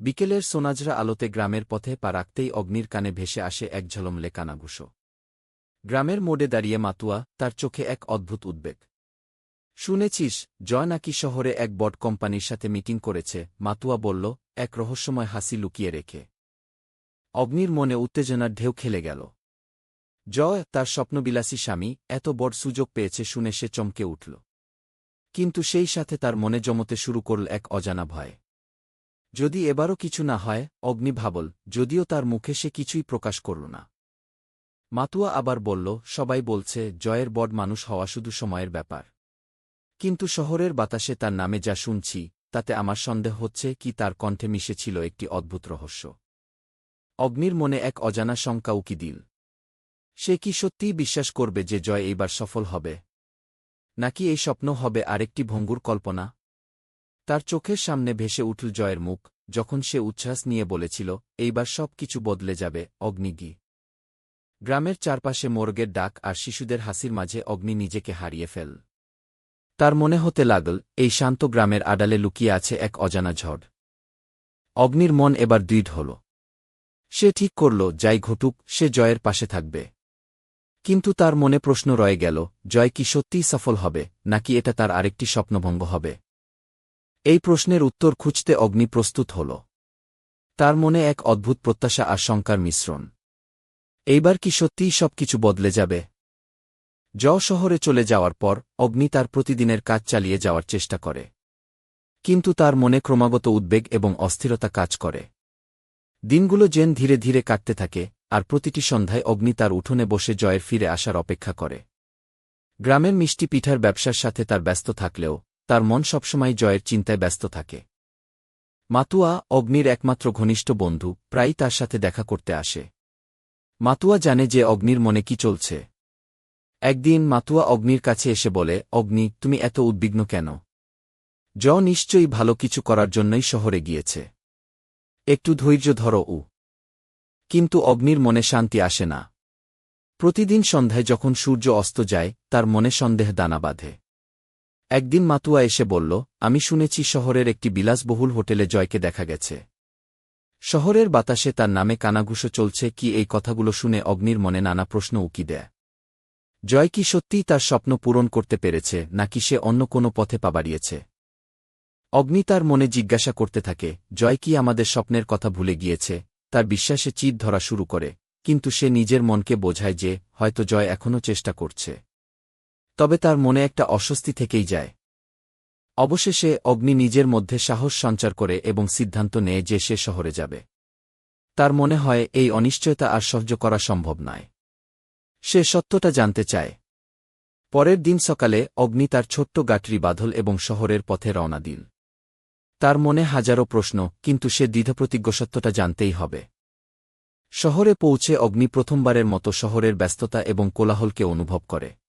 বিকেলের সোনাজরা আলোতে গ্রামের পথে পা রাখতেই অগ্নির কানে ভেসে আসে এক ঝলমলে কানাঘুষো। গ্রামের মোড়ে দাঁড়িয়ে মাতুয়া, তার চোখে এক অদ্ভুত উদ্বেগ। শুনেছিস, জয় নাকি শহরে এক বট কোম্পানির সাথে মিটিং করেছে? মাতুয়া বলল, এক রহস্যময় হাসি লুকিয়ে রেখে। অগ্নির মনে উত্তেজনার ঢেউ খেলে গেল। জয়, তার স্বপ্নবিলাসী স্বামী, এত বড় সুযোগ পেয়েছে শুনে সে চমকে উঠল। কিন্তু সেই সাথে তার মনে জমতে শুরু করল এক অজানা ভয়। যদি এবারও কিছু না হয়, অগ্নি ভাবল, যদিও তার মুখে সে কিছুই প্রকাশ করল না। মাতুয়া আবার বলল, সবাই বলছে, জয়ের বড মানুষ হওয়া শুধু সময়ের ব্যাপার। কিন্তু শহরের বাতাসে তার নামে যা শুনছি, তাতে আমার সন্দেহ হচ্ছে কি তার কণ্ঠে মিশেছিল একটি অদ্ভুত রহস্য। অগ্নির মনে এক অজানা শঙ্কা উকি দিল। সে কি সত্যিই বিশ্বাস করবে যে জয় এইবার সফল হবে? নাকি এই স্বপ্ন হবে আরেকটি ভঙ্গুর কল্পনা? তার চোখের সামনে ভেসে উঠল জয়ের মুখ, যখন সে উচ্ছ্বাস নিয়ে বলেছিল, এইবার সব কিছু বদলে যাবে, অগ্নিগি। গ্রামের চারপাশে মোরগের ডাক আর শিশুদের হাসির মাঝে অগ্নি নিজেকে হারিয়ে ফেল। তার মনে হতে লাগল, এই শান্ত গ্রামের আড়ালে লুকিয়ে আছে এক অজানা ঝড়। অগ্নির মন এবার দৃঢ় হল। সে ঠিক করল, যাই ঘটুক, সে জয়ের পাশে থাকবে। কিন্তু তার মনে প্রশ্ন রয়ে গেল, জয় কি সত্যিই সফল হবে, নাকি এটা তার আরেকটি স্বপ্নভঙ্গ হবে? এই প্রশ্নের উত্তর খুঁজতে অগ্নি প্রস্তুত হল। তার মনে এক অদ্ভুত প্রত্যাশা আর শঙ্কার মিশ্রণ। এইবার কি সত্যিই সব কিছু বদলে যাবে? জ শহরে চলে যাওয়ার পর অগ্নি তার প্রতিদিনের কাজ চালিয়ে যাওয়ার চেষ্টা করে। কিন্তু তার মনে ক্রমাগত উদ্বেগ এবং অস্থিরতা কাজ করে। দিনগুলো যেন ধীরে ধীরে কাটতে থাকে, আর প্রতিটি সন্ধ্যায় অগ্নি তার উঠোনে বসে জয়ের ফিরে আসার অপেক্ষা করে। গ্রামের মিষ্টি পিঠার ব্যবসার সাথে তার ব্যস্ত থাকলেও তার মন সবসময় জয়ের চিন্তায় ব্যস্ত থাকে। মাতুয়া অগ্নির একমাত্র ঘনিষ্ঠ বন্ধু, প্রায়ই তার সাথে দেখা করতে আসে। মাতুয়া জানে যে অগ্নির মনে কি চলছে। একদিন মাতুয়া অগ্নির কাছে এসে বলে, অগ্নি, তুমি এত উদ্বিগ্ন কেন? জ নিশ্চয়ই ভালো কিছু করার জন্যই শহরে গিয়েছে। একটু ধৈর্য ধরো, উ। কিন্তু অগ্নির মনে শান্তি আসে না। প্রতিদিন সন্ধ্যায় যখন সূর্য অস্ত যায়, তার মনে সন্দেহ দানা বাঁধে। একদিন মাতুয়া এসে বলল, আমি শুনেছি শহরের একটি বিলাসবহুল হোটেলে জয়কে দেখা গেছে। শহরের বাতাসে তার নামে কানাঘুষো চলছে কি এই কথাগুলো শুনে অগ্নির মনে নানা প্রশ্ন উকি দেয়। জয় কি সত্যিই তার স্বপ্ন পূরণ করতে পেরেছে, নাকি সে অন্য কোনো পথে পা বাড়িয়েছে? অগ্নি তার মনে জিজ্ঞাসা করতে থাকে, জয় কি আমাদের স্বপ্নের কথা ভুলে গিয়েছে? তার বিশ্বাসে চিত ধরা শুরু করে, কিন্তু সে নিজের মনকে বোঝায় যে, হয়তো জয় এখনও চেষ্টা করছে। তবে তার মনে একটা অস্বস্তি থেকেই যায়। অবশেষে অগ্নি নিজের মধ্যে সাহস সঞ্চার করে এবং সিদ্ধান্ত নেয় যে সে শহরে যাবে। তার মনে হয়, এই অনিশ্চয়তা আর সহ্য করা সম্ভব নয়। সে সত্যটা জানতে চায়। পরের দিন সকালে অগ্নি তার ছোট্ট গাটরি বাঁধল এবং শহরের পথে রওনা দিল। তার মনে হাজারো প্রশ্ন, কিন্তু সে দ্বিধাপ্রতিজ্ঞ সত্যটা জানতেই হবে। শহরে পৌঁছে অগ্নি প্রথমবারের মতো শহরের ব্যস্ততা এবং কোলাহলকে অনুভব করে।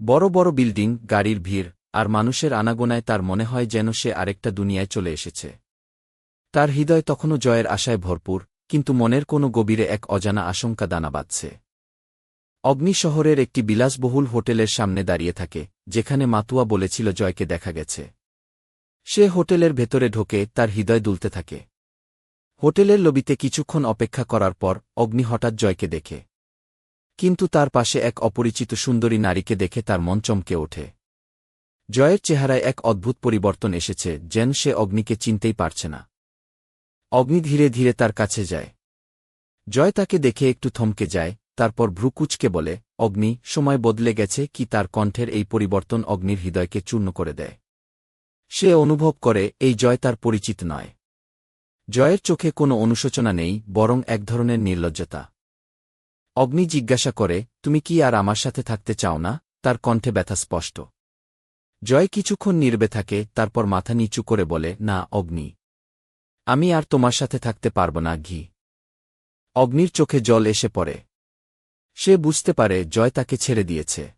বড় বড় বিল্ডিং, গাড়ির ভিড়, আর মানুষের আনাগোনায় তার মনে হয় যেন সে আরেকটা দুনিয়ায় চলে এসেছে। তার হৃদয় তখনও জয়ের আশায় ভরপুর, কিন্তু মনের কোনো গভীরে এক অজানা আশঙ্কা দানা বাঁধছে। অগ্নি শহরের একটি বিলাসবহুল হোটেলের সামনে দাঁড়িয়ে থাকে, যেখানে মাতুয়া বলেছিল জয়কে দেখা গেছে। সে হোটেলের ভেতরে ঢোকে, তার হৃদয় দুলতে থাকে। হোটেলের লবিতে কিছুক্ষণ অপেক্ষা করার পর, অগ্নি হঠাৎ জয়কে দেখে। কিন্তু তার পাশে এক অপরিচিত সুন্দরী নারীকে দেখে তার মন চমকে ওঠে। জয়ের চেহারায় এক অদ্ভুত পরিবর্তন এসেছে, যেন সে অগ্নিকে চিনতেই পারছে না। অগ্নি ধীরে ধীরে তার কাছে যায়। জয় তাকে দেখে একটু থমকে যায়, তারপর ভ্রুকুচকে বলে, অগ্নি, সময় বদলে গেছে, কি তার কণ্ঠের এই পরিবর্তন অগ্নির হৃদয়কে চূর্ণ করে দেয়? সে অনুভব করে, এই জয় তার পরিচিত নয়। জয়ের চোখে কোনো অনুশোচনা নেই, বরং এক ধরনের নির্লজ্জতা। অগ্নি জিজ্ঞাসা করে, তুমি কি আর আমার সাথে থাকতে চাও না? তার কণ্ঠে ব্যথা স্পষ্ট। জয় কিছুক্ষণ নির্বে থাকে, তারপর মাথা নিচু করে বলে, না, অগ্নি। আমি আর তোমার সাথে থাকতে পারব না, ঘি। অগ্নির চোখে জল এসে পড়ে। সে বুঝতে পারে, জয় তাকে ছেড়ে দিয়েছে।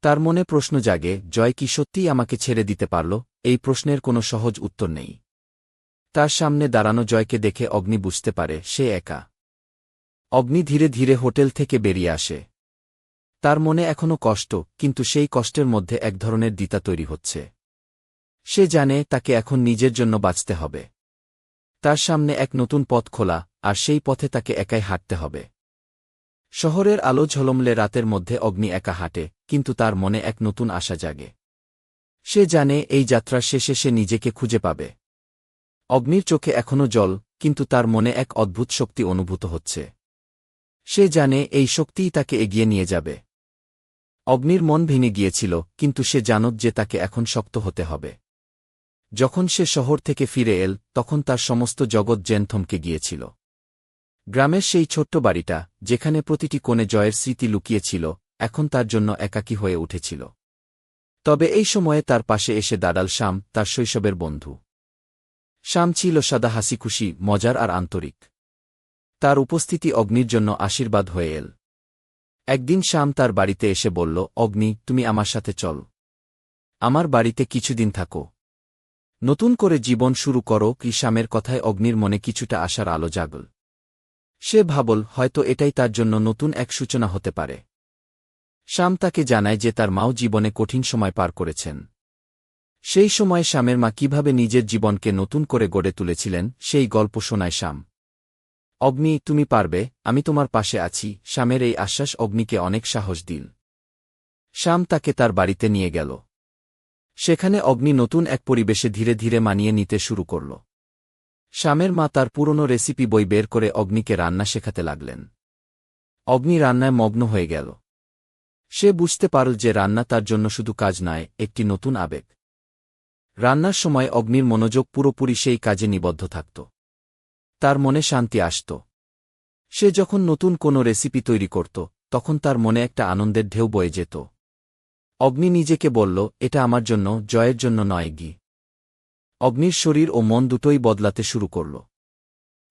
তার মনে প্রশ্ন জাগে, জয় কি সত্যিই আমাকে ছেড়ে দিতে পারল? এই প্রশ্নের কোনো সহজ উত্তর নেই। তার সামনে দাঁড়ানো জয়কে দেখে অগ্নি বুঝতে পারে, সে একা। অগ্নি ধীরে ধীরে হোটেল থেকে বেরিয়ে আসে। তার মনে এখনও কষ্ট, কিন্তু সেই কষ্টের মধ্যে এক ধরনের দিতা তৈরি হচ্ছে। সে জানে তাকে এখন নিজের জন্য বাঁচতে হবে। তার সামনে এক নতুন পথ খোলা, আর সেই পথে তাকে একাই হাঁটতে হবে। শহরের আলো ঝলমলে রাতের মধ্যে অগ্নি একা হাঁটে, কিন্তু তার মনে এক নতুন আশা জাগে। সে জানে এই যাত্রার শেষে সে নিজেকে খুঁজে পাবে। অগ্নির চোখে এখনও জল, কিন্তু তার মনে এক অদ্ভুত শক্তি অনুভূত হচ্ছে। সে জানে এই শক্তিই তাকে এগিয়ে নিয়ে যাবে। অগ্নির মন ভেঙে গিয়েছিল, কিন্তু সে জানত যে তাকে এখন শক্ত হতে হবে। যখন সে শহর থেকে ফিরে এল, তখন তার সমস্ত জগৎ জেন থমকে গিয়েছিল। গ্রামের সেই ছোট্ট বাড়িটা, যেখানে প্রতিটি কোণে জয়ের স্মৃতি লুকিয়েছিল, এখন তার জন্য একাকী হয়ে উঠেছিল। তবে এই সময়ে তার পাশে এসে দাঁড়াল শ্যাম তার শৈশবের বন্ধু। শ্যাম ছিল সাদা হাসিখুশি, মজার আর আন্তরিক। তার উপস্থিতি অগ্নির জন্য আশীর্বাদ হয়ে এল। একদিন শ্যাম তার বাড়িতে এসে বলল, অগ্নি, তুমি আমার সাথে চল। আমার বাড়িতে কিছুদিন থাকো। নতুন করে জীবন শুরু করো কি শ্যামের কথায় অগ্নির মনে কিছুটা আশার আলো জাগল। সে ভাবল, হয়তো এটাই তার জন্য নতুন এক সূচনা হতে পারে। শ্যাম তাকে জানায় যে তার মাও জীবনে কঠিন সময় পার করেছেন। সেই সময় শ্যামের মা কীভাবে নিজের জীবনকে নতুন করে গড়ে তুলেছিলেন, সেই গল্প শোনায় শ্যাম অগ্নি, তুমি পারবে, আমি তোমার পাশে আছি। শ্যামের এই আশ্বাস অগ্নিকে অনেক সাহস দিল। শ্যাম তাকে তার বাড়িতে নিয়ে গেল। সেখানে অগ্নি নতুন এক পরিবেশে ধীরে ধীরে মানিয়ে নিতে শুরু করল। শ্যামের মা তার পুরনো রেসিপি বই বের করে অগ্নিকে রান্না শেখাতে লাগলেন। অগ্নি রান্নায় মগ্ন হয়ে গেল। সে বুঝতে পারল যে রান্না তার জন্য শুধু কাজ নয়, একটি নতুন আবেগ। রান্নার সময় অগ্নির মনোযোগ পুরোপুরি সেই কাজে নিবদ্ধ থাকত। তার মনে শান্তি আসত। সে যখন নতুন কোনো রেসিপি তৈরি করত, তখন তার মনে একটা আনন্দের ঢেউ বয়ে যেত। অগ্নি নিজেকে বলল, এটা আমার জন্য, জয়ের জন্য নয়, গি। অগ্নির শরীর ও মন দুটোই বদলাতে শুরু করল।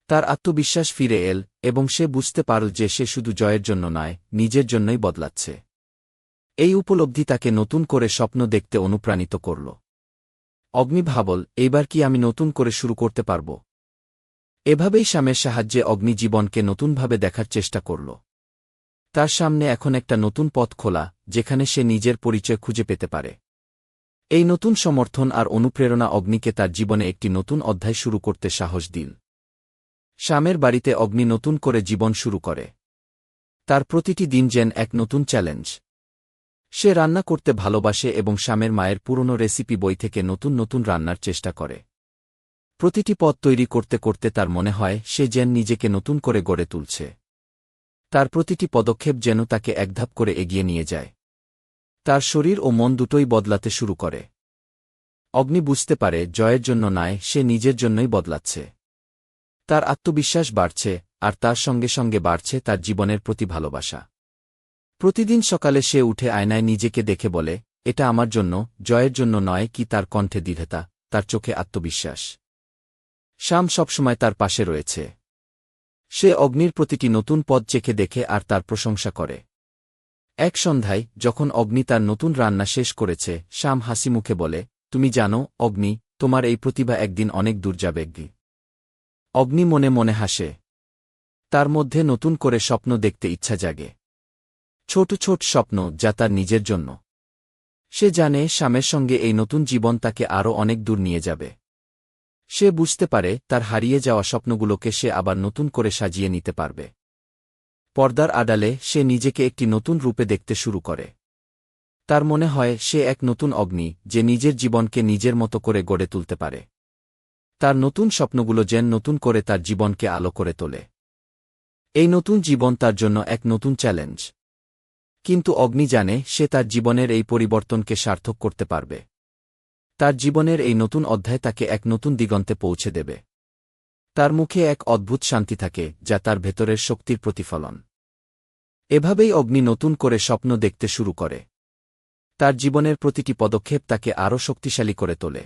তার আত্মবিশ্বাস ফিরে এল, এবং সে বুঝতে পারল যে সে শুধু জয়ের জন্য নয়, নিজের জন্যই বদলাচ্ছে। এই উপলব্ধি তাকে নতুন করে স্বপ্ন দেখতে অনুপ্রাণিত করল। অগ্নি ভাবল, এইবার কি আমি নতুন করে শুরু করতে পারব? এভাবেই স্বামের সাহায্যে অগ্নি জীবনকে নতুনভাবে দেখার চেষ্টা করল। তার সামনে এখন একটা নতুন পথ খোলা, যেখানে সে নিজের পরিচয় খুঁজে পেতে পারে। এই নতুন সমর্থন আর অনুপ্রেরণা অগ্নিকে তার জীবনে একটি নতুন অধ্যায় শুরু করতে সাহস দিল শ্যামের বাড়িতে অগ্নি নতুন করে জীবন শুরু করে। তার প্রতিটি দিন যেন এক নতুন চ্যালেঞ্জ। সে রান্না করতে ভালোবাসে এবং শ্যামের মায়ের পুরনো রেসিপি বই থেকে নতুন নতুন রান্নার চেষ্টা করে। প্রতিটি পদ তৈরি করতে করতে তার মনে হয়, সে যেন নিজেকে নতুন করে গড়ে তুলছে। তার প্রতিটি পদক্ষেপ যেন তাকে একধাপ করে এগিয়ে নিয়ে যায়। তার শরীর ও মন দুটোই বদলাতে শুরু করে। অগ্নি বুঝতে পারে, জয়ের জন্য নয় সে নিজের জন্যই বদলাচ্ছে। তার আত্মবিশ্বাস বাড়ছে, আর তার সঙ্গে সঙ্গে বাড়ছে তার জীবনের প্রতি ভালোবাসা। প্রতিদিন সকালে সে উঠে আয়নায় নিজেকে দেখে বলে, এটা আমার জন্য, জয়ের জন্য নয় কি তার কণ্ঠে দৃঢ়তা, তার চোখে আত্মবিশ্বাস। শ্যাম সবসময় তার পাশে রয়েছে। সে অগ্নির প্রতিটি নতুন পদ চেখে দেখে আর তার প্রশংসা করে। এক সন্ধ্যায়, যখন অগ্নি তার নতুন রান্না শেষ করেছে শ্যাম হাসি মুখে বলে, তুমি জানো, অগ্নি, তোমার এই প্রতিভা একদিন অনেক দূর যাবে, গি। অগ্নি মনে মনে হাসে। তার মধ্যে নতুন করে স্বপ্ন দেখতে ইচ্ছা জাগে। ছোট ছোট স্বপ্ন যা তার নিজের জন্য। সে জানে স্বামের সঙ্গে এই নতুন জীবন তাকে আরও অনেক দূর নিয়ে যাবে। সে বুঝতে পারে তার হারিয়ে যাওয়া স্বপ্নগুলোকে সে আবার নতুন করে সাজিয়ে নিতে পারবে। পর্দার আড়ালে সে নিজেকে একটি নতুন রূপে দেখতে শুরু করে। তার মনে হয় সে এক নতুন অগ্নি যে নিজের জীবনকে নিজের মতো করে গড়ে তুলতে পারে। তার নতুন স্বপ্নগুলো যেন নতুন করে তার জীবনকে আলো করে তোলে। এই নতুন জীবন তার জন্য এক নতুন চ্যালেঞ্জ। কিন্তু অগ্নি জানে সে তার জীবনের এই পরিবর্তনকে সার্থক করতে পারবে। তার জীবনের এই নতুন অধ্যায় তাকে এক নতুন দিগন্তে পৌঁছে দেবে। তার মুখে এক অদ্ভুত শান্তি থাকে, যা তার ভেতরের শক্তির প্রতিফলন। এভাবেই অগ্নি নতুন করে স্বপ্ন দেখতে শুরু করে। তার জীবনের প্রতিটি পদক্ষেপ তাকে আরও শক্তিশালী করে তোলে।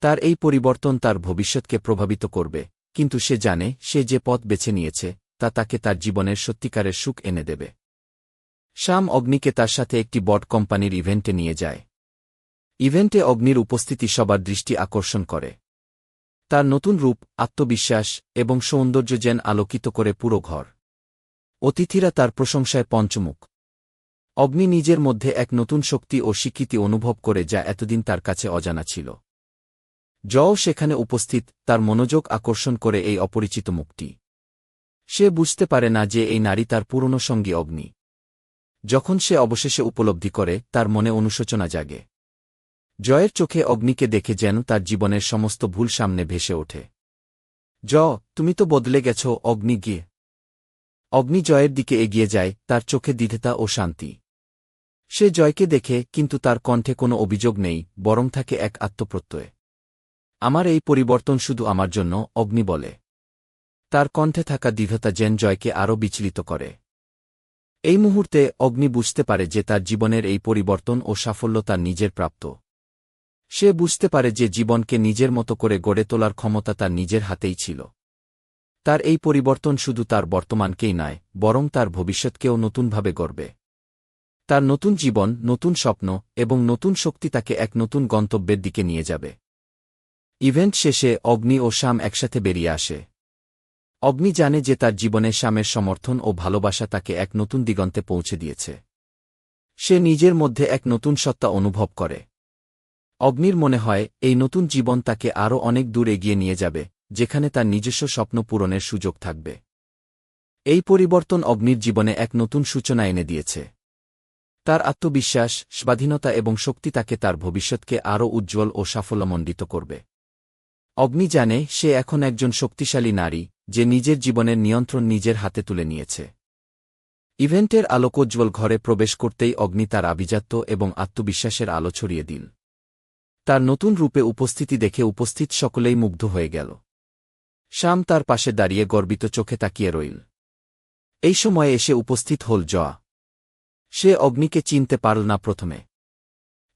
তার এই পরিবর্তন তার ভবিষ্যৎকে প্রভাবিত করবে, কিন্তু সে জানে, সে যে পথ বেছে নিয়েছে, তা তাকে তার জীবনের সত্যিকারের সুখ এনে দেবে। শ্যাম অগ্নিকে তার সাথে একটি বট কোম্পানির ইভেন্টে নিয়ে যায়। ইভেন্টে অগ্নির উপস্থিতি সবার দৃষ্টি আকর্ষণ করে। তার নতুন রূপ, আত্মবিশ্বাস এবং সৌন্দর্য যেন আলোকিত করে পুরো ঘর। অতিথিরা তার প্রশংসায় পঞ্চমুখ। অগ্নি নিজের মধ্যে এক নতুন শক্তি ও স্বীকৃতি অনুভব করে যা এতদিন তার কাছে অজানা ছিল। জও সেখানে উপস্থিত, তার মনোযোগ আকর্ষণ করে এই অপরিচিত মুখটি। সে বুঝতে পারে না যে এই নারী তার পুরনো সঙ্গী অগ্নি। যখন সে অবশেষে উপলব্ধি করে, তার মনে অনুশোচনা জাগে। জয়ের চোখে অগ্নিকে দেখে যেন তার জীবনের সমস্ত ভুল সামনে ভেসে ওঠে। জ, তুমি তো বদলে গেছ, অগ্নি গিয়ে। অগ্নি জয়ের দিকে এগিয়ে যায়, তার চোখে দ্বিধেতা ও শান্তি। সে জয়কে দেখে, কিন্তু তার কণ্ঠে কোনো অভিযোগ নেই, বরং থাকে এক আত্মপ্রত্যয়। আমার এই পরিবর্তন শুধু আমার জন্য, অগ্নি বলে। তার কণ্ঠে থাকা দৃঢ়তা জেন জয়কে আরও বিচলিত করে। এই মুহূর্তে অগ্নি বুঝতে পারে যে তার জীবনের এই পরিবর্তন ও সাফল্য তার নিজের প্রাপ্ত। সে বুঝতে পারে যে জীবনকে নিজের মতো করে গড়ে তোলার ক্ষমতা তার নিজের হাতেই ছিল। তার এই পরিবর্তন শুধু তার বর্তমানকেই নয়, বরং তার ভবিষ্যৎকেও নতুনভাবে গড়বে। তার নতুন জীবন, নতুন স্বপ্ন এবং নতুন শক্তি তাকে এক নতুন গন্তব্যের দিকে নিয়ে যাবে। ইভেন্ট শেষে অগ্নি ও শ্যাম একসাথে বেরিয়ে আসে। অগ্নি জানে যে তার জীবনে শ্যামের সমর্থন ও ভালোবাসা তাকে এক নতুন দিগন্তে পৌঁছে দিয়েছে। সে নিজের মধ্যে এক নতুন সত্তা অনুভব করে। অগ্নির মনে হয়, এই নতুন জীবন তাকে আরও অনেক দূর এগিয়ে নিয়ে যাবে, যেখানে তার নিজস্ব স্বপ্ন পূরণের সুযোগ থাকবে। এই পরিবর্তন অগ্নির জীবনে এক নতুন সূচনা এনে দিয়েছে। তার আত্মবিশ্বাস, স্বাধীনতা এবং শক্তি তাকে তার ভবিষ্যৎকে আরও উজ্জ্বল ও সাফল্যমণ্ডিত করবে। অগ্নি জানে, সে এখন একজন শক্তিশালী নারী, যে নিজের জীবনের নিয়ন্ত্রণ নিজের হাতে তুলে নিয়েছে। ইভেন্টের আলোকোজ্জ্বল ঘরে প্রবেশ করতেই অগ্নি তার আভিজাত্য এবং আত্মবিশ্বাসের আলো ছড়িয়ে দিল তার নতুন রূপে উপস্থিতি দেখে উপস্থিত সকলেই মুগ্ধ হয়ে গেল। শ্যাম তার পাশে দাঁড়িয়ে গর্বিত চোখে তাকিয়ে রইল। এই সময়ে এসে উপস্থিত হল জয়া। সে অগ্নিকে চিনতে পারল না প্রথমে।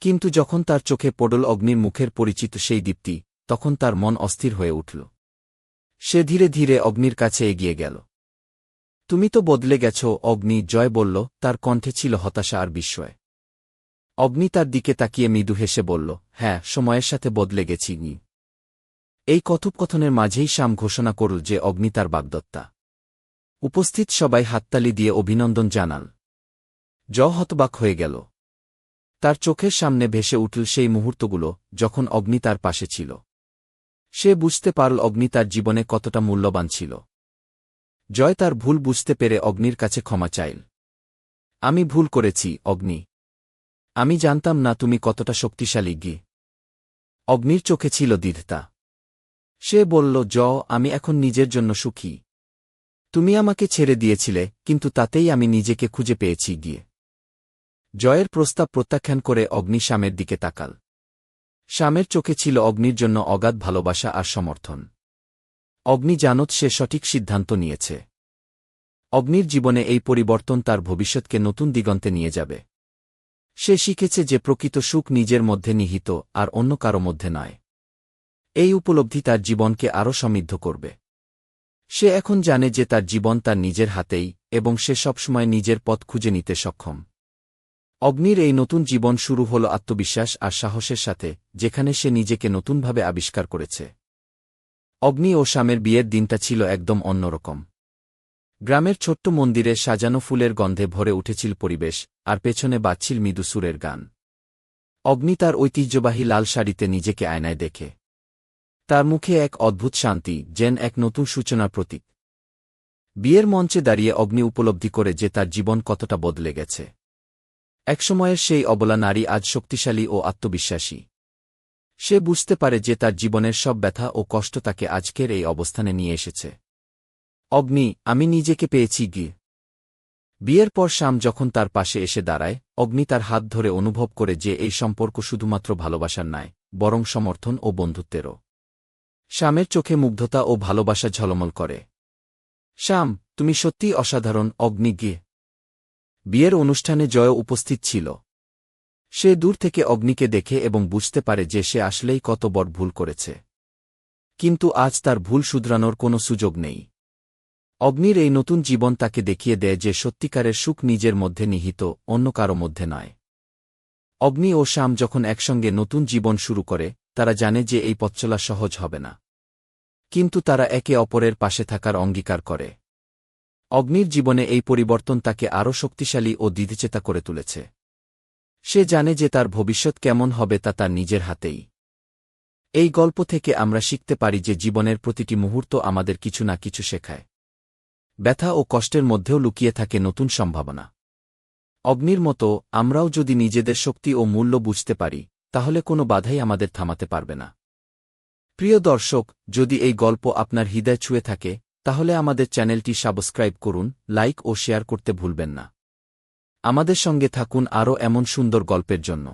কিন্তু যখন তার চোখে পড়ল অগ্নির মুখের পরিচিত সেই দীপ্তি, তখন তার মন অস্থির হয়ে উঠল। সে ধীরে ধীরে অগ্নির কাছে এগিয়ে গেল। তুমি তো বদলে গেছ, অগ্নি, জয় বলল, তার কণ্ঠে ছিল হতাশা আর বিস্ময়। অগ্নি তার দিকে তাকিয়ে মৃদু হেসে বলল হ্যাঁ সময়ের সাথে বদলে গেছি নি। এই কথোপকথনের মাঝেই শ্যাম ঘোষণা করল যে অগ্নি তার বাগদত্তা। উপস্থিত সবাই হাততালি দিয়ে অভিনন্দন জানাল। জ হতবাক হয়ে গেল। তার চোখের সামনে ভেসে উঠল সেই মুহূর্তগুলো যখন অগ্নি তার পাশে ছিল। সে বুঝতে পারল অগ্নি তার জীবনে কতটা মূল্যবান ছিল। জয় তার ভুল বুঝতে পেরে অগ্নির কাছে ক্ষমা চাইল। আমি ভুল করেছি, অগ্নি। আমি জানতাম না তুমি কতটা শক্তিশালী, গি। অগ্নির চোখে ছিল দ্বিধতা সে বলল জ আমি এখন নিজের জন্য সুখী। তুমি আমাকে ছেড়ে দিয়েছিলে, কিন্তু তাতেই আমি নিজেকে খুঁজে পেয়েছি গিয়ে জয়ের প্রস্তাব প্রত্যাখ্যান করে অগ্নি শ্যামের দিকে তাকাল। শ্যামের চোখে ছিল অগ্নির জন্য অগাধ ভালোবাসা আর সমর্থন। অগ্নি জানত সে সঠিক সিদ্ধান্ত নিয়েছে। অগ্নির জীবনে এই পরিবর্তন তার ভবিষ্যৎকে নতুন দিগন্তে নিয়ে যাবে। সে শিখেছে যে প্রকৃত সুখ নিজের মধ্যে নিহিত, আর অন্য কারও মধ্যে নয়। এই উপলব্ধি তার জীবনকে আরও সমৃদ্ধ করবে। সে এখন জানে যে তার জীবন তার নিজের হাতেই, এবং সে সবসময় নিজের পথ খুঁজে নিতে সক্ষম। অগ্নির এই নতুন জীবন শুরু হল আত্মবিশ্বাস আর সাহসের সাথে, যেখানে সে নিজেকে নতুনভাবে আবিষ্কার করেছে। অগ্নি ও স্বামের বিয়ের দিনটা ছিল একদম অন্যরকম। গ্রামের ছোট্ট মন্দিরে সাজানো ফুলের গন্ধে ভরে উঠেছিল পরিবেশ আর পেছনে বাজছিল মৃদুসুরের গান। অগ্নি তার ঐতিহ্যবাহী লাল শাড়িতে নিজেকে আয়নায় দেখে। তার মুখে এক অদ্ভুত শান্তি, যেন এক নতুন সূচনার প্রতীক। বিয়ের মঞ্চে দাঁড়িয়ে অগ্নি উপলব্ধি করে যে তার জীবন কতটা বদলে গেছে। একসময়ের সেই অবলা নারী আজ শক্তিশালী ও আত্মবিশ্বাসী। সে বুঝতে পারে যে তার জীবনের সব ব্যথা ও কষ্ট তাকে আজকের এই অবস্থানে নিয়ে এসেছে। অগ্নি, আমি নিজেকে পেয়েছি গি বিয়ের পর শ্যাম যখন তার পাশে এসে দাঁড়ায়, অগ্নি তার হাত ধরে অনুভব করে যে এই সম্পর্ক শুধুমাত্র ভালোবাসার নয়, বরং সমর্থন ও বন্ধুত্বেরও। শ্যামের চোখে মুগ্ধতা ও ভালোবাসা ঝলমল করে। শ্যাম, তুমি সত্যিই অসাধারণ, অগ্নি গিয়ে। বিয়ের অনুষ্ঠানে জয় উপস্থিত ছিল। সে দূর থেকে অগ্নিকে দেখে এবং বুঝতে পারে যে সে আসলেই কত বড় ভুল করেছে। কিন্তু আজ তার ভুল শুধরানোর কোনো সুযোগ নেই। অগ্নির এই নতুন জীবন তাকে দেখিয়ে দেয় যে সত্যিকারের সুখ নিজের মধ্যে নিহিত, অন্য কারও মধ্যে নয়। অগ্নি ও শ্যাম যখন একসঙ্গে নতুন জীবন শুরু করে, তারা জানে যে এই পথচলা সহজ হবে না। কিন্তু তারা একে অপরের পাশে থাকার অঙ্গীকার করে। অগ্নির জীবনে এই পরিবর্তন তাকে আরও শক্তিশালী ও দ্বিধিচেতা করে তুলেছে। সে জানে যে তার ভবিষ্যৎ কেমন হবে তা তার নিজের হাতেই। এই গল্প থেকে আমরা শিখতে পারি যে জীবনের প্রতিটি মুহূর্ত আমাদের কিছু না কিছু শেখায়। ব্যথা ও কষ্টের মধ্যেও লুকিয়ে থাকে নতুন সম্ভাবনা। অগ্নির মতো, আমরাও যদি নিজেদের শক্তি ও মূল্য বুঝতে পারি, তাহলে কোনো বাধাই আমাদের থামাতে পারবে না। প্রিয় দর্শক, যদি এই গল্প আপনার হৃদয় ছুঁয়ে থাকে, তাহলে আমাদের চ্যানেলটি সাবস্ক্রাইব করুন, লাইক ও শেয়ার করতে ভুলবেন না। আমাদের সঙ্গে থাকুন আরও এমন সুন্দর গল্পের জন্য।